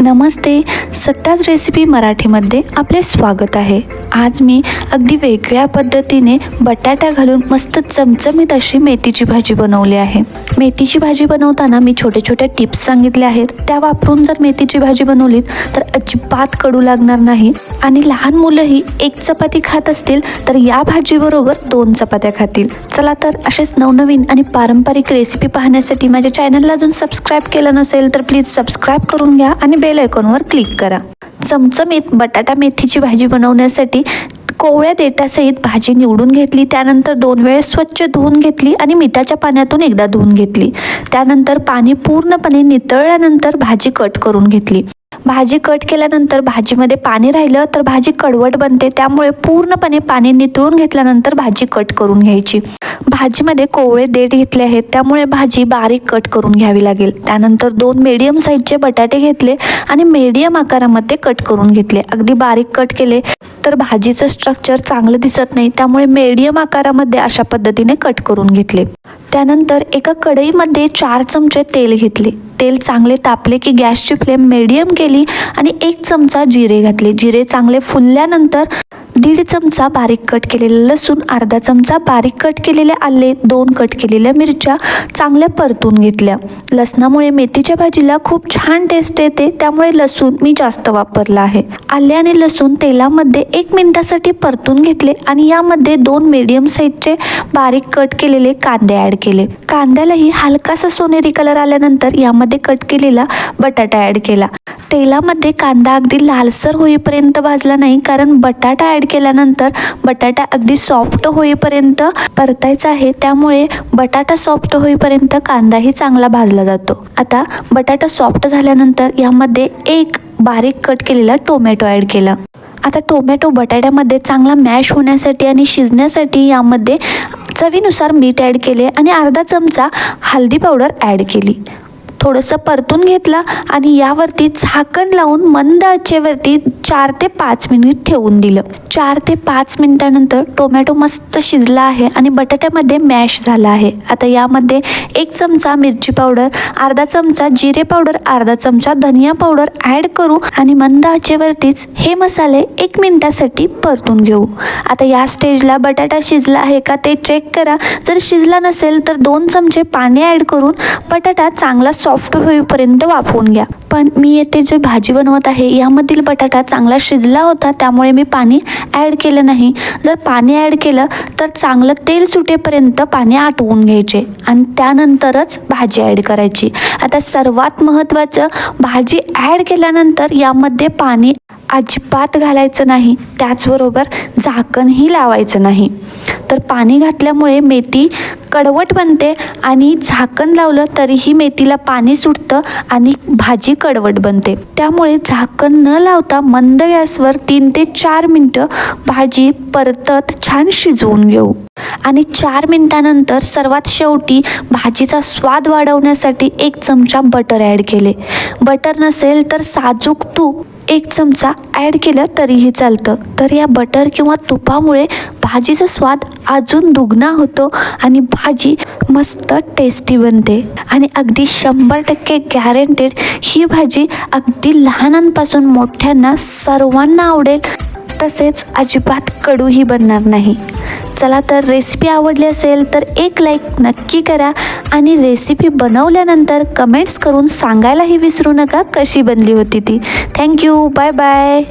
नमस्ते. सत्ताज recipe मराठीमध्ये आपले स्वागत आहे. आज मी अगदी वेगळ्या पद्धतीने बटाटा घालून मस्त चमचमीत अशी मेथीची भाजी बनवली आहे. मेथीची भाजी बनवताना मी छोटे छोट्या टिप्स सांगितले आहेत. त्या वापरून जर मेथीची भाजी बनवलीत तर अजिबात कडू लागणार नाही. आणि लहान मुलंही एक चपाती खात असतील तर या भाजीबरोबर दोन चपात्या खातील. चला तर असेच नवनवीन आणि पारंपरिक रेसिपी पाहण्यासाठी माझ्या चॅनलला अजून सबस्क्राईब केलं नसेल तर प्लीज सबस्क्राईब करून घ्या आणि बेल आयकॉनवर क्लिक करा. चमचमीत बटाटा मेथीची भाजी बनवण्यासाठी कोवळ्या देटासहित भाजी निवडून घेतली त्यानंतर दोन वेळेस स्वच्छ धुवून घेतली आणि मिठाच्या पाण्यातून एकदा धुवून घेतली. त्यानंतर पाणी पूर्णपणे नितळल्यानंतर भाजी कट करून घेतली. भाजी कट केल्यानंतर भाजीमध्ये पाणी राहिलं तर भाजी कडवट बनते. त्यामुळे पूर्णपणे पाणी नितळून घेतल्यानंतर भाजी कट करून घ्यायची. भाजीमध्ये कोवळे देठ घेतले आहेत. त्यामुळे भाजी बारीक कट करून घ्यावी लागेल. त्यानंतर दोन मीडियम साईजचे बटाटे घेतले आणि मीडियम आकारामध्ये कट करून घेतले. अगदी बारीक कट केले तर भाजीचं स्ट्रक्चर चांगलं दिसत नाही. त्यामुळे मीडियम आकारामध्ये अशा पद्धतीने कट करून घेतले. त्यानंतर एका कढईमध्ये चार चमचे तेल घेतले. तेल चांगले तापले की गॅसची फ्लेम मिडियम केली आणि एक चमचा जिरे घातले. जिरे चांगले फुलल्यानंतर दीड चमचा बारीक कट केलेलं लसूण अर्धा चमचा बारीक कट केलेले आले दोन कट केलेल्या मिरच्या चांगल्या परतून घेतल्या. लसणामुळे मेथीच्या भाजीला खूप छान टेस्ट येते त्यामुळे लसूण मी जास्त वापरला आहे. आले आणि लसूण तेलामध्ये एक मिनिटासाठी परतून घेतले आणि यामध्ये दोन मीडियम साईजचे बारीक कट केलेले कांदे ॲड केले. कांद्यालाही हलकासा सोनेरी कलर आल्यानंतर यामध्ये कट केलेला बटाटा ॲड केला. तेलामध्ये कांदा अगदी लालसर होईपर्यंत भाजला नाही कारण बटाटा ॲड केल्यानंतर बटाटा अगदी सॉफ्ट होईपर्यंत परतायचा आहे. त्यामुळे बटाटा सॉफ्ट होईपर्यंत कांदाही चांगला भाजला जातो. आता बटाटा सॉफ्ट झाल्यानंतर यामध्ये एक बारीक कट केलेला टोमॅटो ॲड केला. आता टोमॅटो बटाट्यामध्ये चांगला मॅश होण्यासाठी आणि शिजण्यासाठी यामध्ये चवीनुसार मीठ ॲड केले आणि अर्धा चमचा हळदी पावडर ॲड केली. थोडंसं परतून घेतलं आणि यावरती झाकण लावून मंद आचेवरती चार ते पाच मिनिट ठेवून दिलं. चार ते पाच मिनिटानंतर टोमॅटो मस्त शिजला आहे आणि बटाट्यामध्ये मॅश झाला आहे. आता यामध्ये एक चमचा मिरची पावडर अर्धा चमचा जिरे पावडर अर्धा चमचा धनिया पावडर ॲड करू आणि मंद आचेवरतीच हे मसाले एक मिनटासाठी परतून घेऊ. आता या स्टेजला बटाटा शिजला आहे का ते चेक करा. जर शिजला नसेल तर दोन चमचे पाणी ॲड करून बटाटा चांगला सॉफ्ट होईपर्यंत वाफवून घ्या. पण मी येथे जे भाजी बनवत आहे यामधील बटाटा चांगला शिजला होता त्यामुळे मी पाणी ॲड केलं नाही. जर पाणी ॲड केलं तर चांगलं तेल सुटेपर्यंत पाणी आटवून घ्यायचे आणि त्यानंतरच भाजी ॲड करायची. आता सर्वात महत्त्वाचं भाजी ॲड केल्यानंतर यामध्ये पाणी अजिबात घालायचं नाही. त्याचबरोबर झाकणही लावायचं नाही. तर पाणी घातल्यामुळे मेथी कडवट बनते आणि झाकण लावलं तरीही मेथीला पाणी सुटतं आणि भाजी कडवट बनते. त्यामुळे झाकण न लावता मंद गॅसवर तीन ते चार मिनटं भाजी परतत छान शिजवून घेऊ. आणि चार मिनटानंतर सर्वात शेवटी भाजीचा स्वाद वाढवण्यासाठी एक चमचा बटर ॲड केले. बटर नसेल तर साजूक तूप एक चमचा ॲड केलं तरीही चालतं. तर या बटर किंवा तुपामुळे भाजीचा स्वाद अजून दुगना होतो आणि भाजी मस्त टेस्टी बनते. आणि अगदी शंभर टक्के गॅरंटेड ही भाजी अगदी लहानांपासून मोठ्यांना सर्वांना आवडेल. तसेच अजिबात कडूही बनणार नाही. चला तर रेसिपी आवडली असेल तर एक लाईक नक्की करा आणि रेसिपी बनवल्यानंतर कमेंट्स करून सांगायलाही विसरू नका कशी बनली होती ती. Thank you bye bye